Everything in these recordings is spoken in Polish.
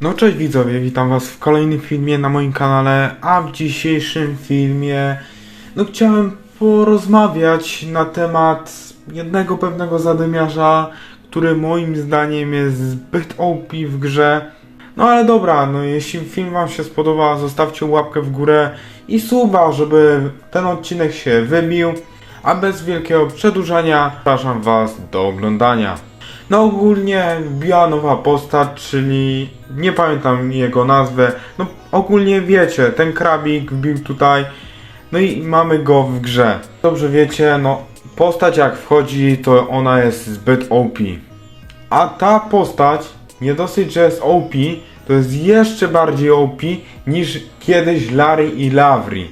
No cześć widzowie, witam was w kolejnym filmie na moim kanale, a w dzisiejszym filmie no chciałem porozmawiać na temat jednego pewnego zadymiarza, który moim zdaniem jest zbyt OP w grze. No ale dobra, no jeśli film wam się spodoba, zostawcie łapkę w górę i suba, żeby ten odcinek się wybił. A bez wielkiego przedłużania zapraszam was do oglądania. No ogólnie wbiła nowa postać, czyli nie pamiętam jego nazwę. No ogólnie wiecie, ten krabik wbił tutaj. No i mamy go w grze. Dobrze wiecie, no postać jak wchodzi, to ona jest zbyt OP. A ta postać, nie dosyć, że jest OP, to jest jeszcze bardziej OP niż kiedyś Larry i Lavri.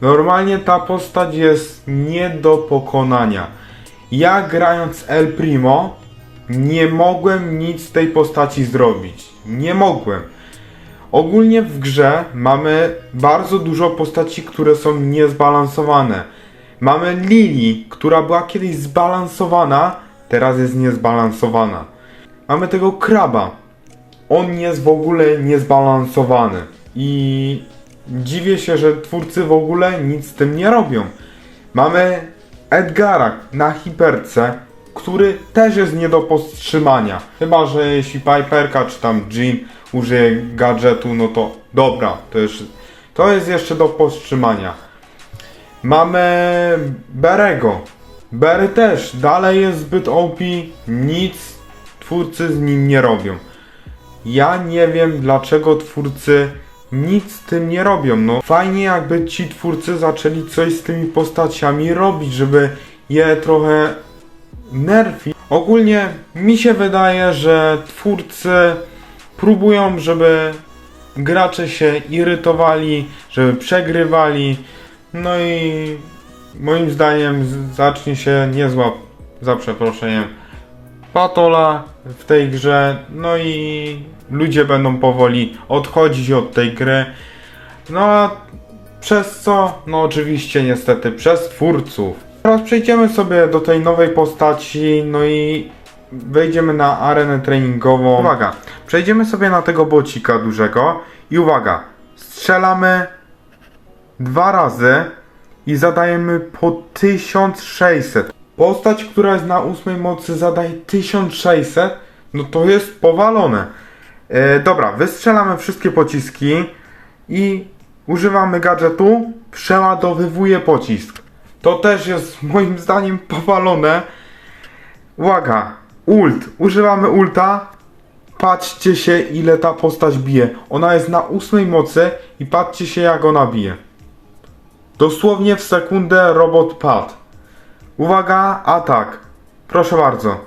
Normalnie ta postać jest nie do pokonania. Ja grając El Primo nie mogłem nic z tej postaci zrobić. Nie mogłem. Ogólnie w grze mamy bardzo dużo postaci, które są niezbalansowane. Mamy Lili, która była kiedyś zbalansowana, teraz jest niezbalansowana. Mamy tego kraba. On jest w ogóle niezbalansowany. I dziwię się, że twórcy w ogóle nic z tym nie robią. Mamy Edgara na hiperce, który też jest nie do powstrzymania. Chyba, że jeśli Piperka czy tam Jean użyje gadżetu, no to dobra, to, już, to jest jeszcze do powstrzymania. Mamy Berego. Berry też dalej jest zbyt OP, nic twórcy z nim nie robią. Ja nie wiem dlaczego twórcy nic z tym nie robią. No fajnie jakby ci twórcy zaczęli coś z tymi postaciami robić, żeby je trochę nerfi. Ogólnie mi się wydaje, że twórcy próbują, żeby gracze się irytowali, żeby przegrywali. No i moim zdaniem zacznie się niezła, za przeproszeniem, patola w tej grze. No i ludzie będą powoli odchodzić od tej gry. No a przez co? No oczywiście niestety przez twórców. Teraz przejdziemy sobie do tej nowej postaci, no i wejdziemy na arenę treningową. Uwaga, przejdziemy sobie na tego bocika dużego i uwaga, strzelamy dwa razy i zadajemy po 1600. Postać, która jest na ósmej mocy zadaje 1600, no to jest powalone. E, dobra, wystrzelamy wszystkie pociski i używamy gadżetu, przeładowywuje pocisk. To też jest moim zdaniem powalone. Uwaga, ult, używamy ulta. Patrzcie się ile ta postać bije. Ona jest na ósmej mocy i patrzcie się jak ona bije. Dosłownie w sekundę robot padł. Uwaga, atak. Proszę bardzo.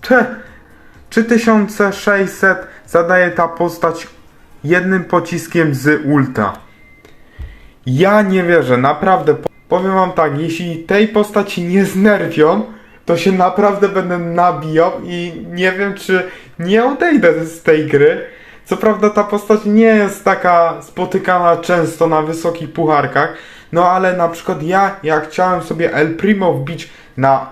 Te 3600 zadaje ta postać jednym pociskiem z ulta. Ja nie wierzę, naprawdę. po- Powiem wam tak, jeśli tej postaci nie znerwią, to się naprawdę będę nabijał i nie wiem, czy nie odejdę z tej gry. Co prawda ta postać nie jest taka spotykana często na wysokich pucharkach, no ale na przykład ja, jak chciałem sobie El Primo wbić na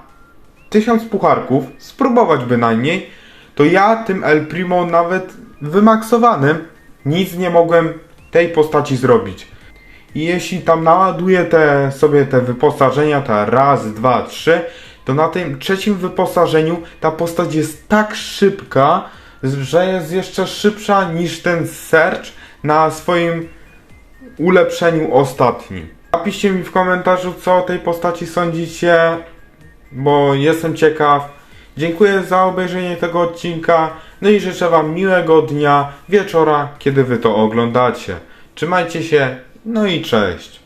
1000 pucharków, spróbować bynajmniej, to ja tym El Primo nawet wymaksowanym nic nie mogłem tej postaci zrobić. I jeśli tam naładuję te, sobie te wyposażenia, ta raz, dwa, trzy, to na tym trzecim wyposażeniu ta postać jest tak szybka, że jest jeszcze szybsza niż ten Search na swoim ulepszeniu ostatnim. Napiszcie mi w komentarzu, co o tej postaci sądzicie, bo jestem ciekaw. Dziękuję za obejrzenie tego odcinka, no i życzę Wam miłego dnia, wieczora, kiedy Wy to oglądacie. Trzymajcie się, no i cześć.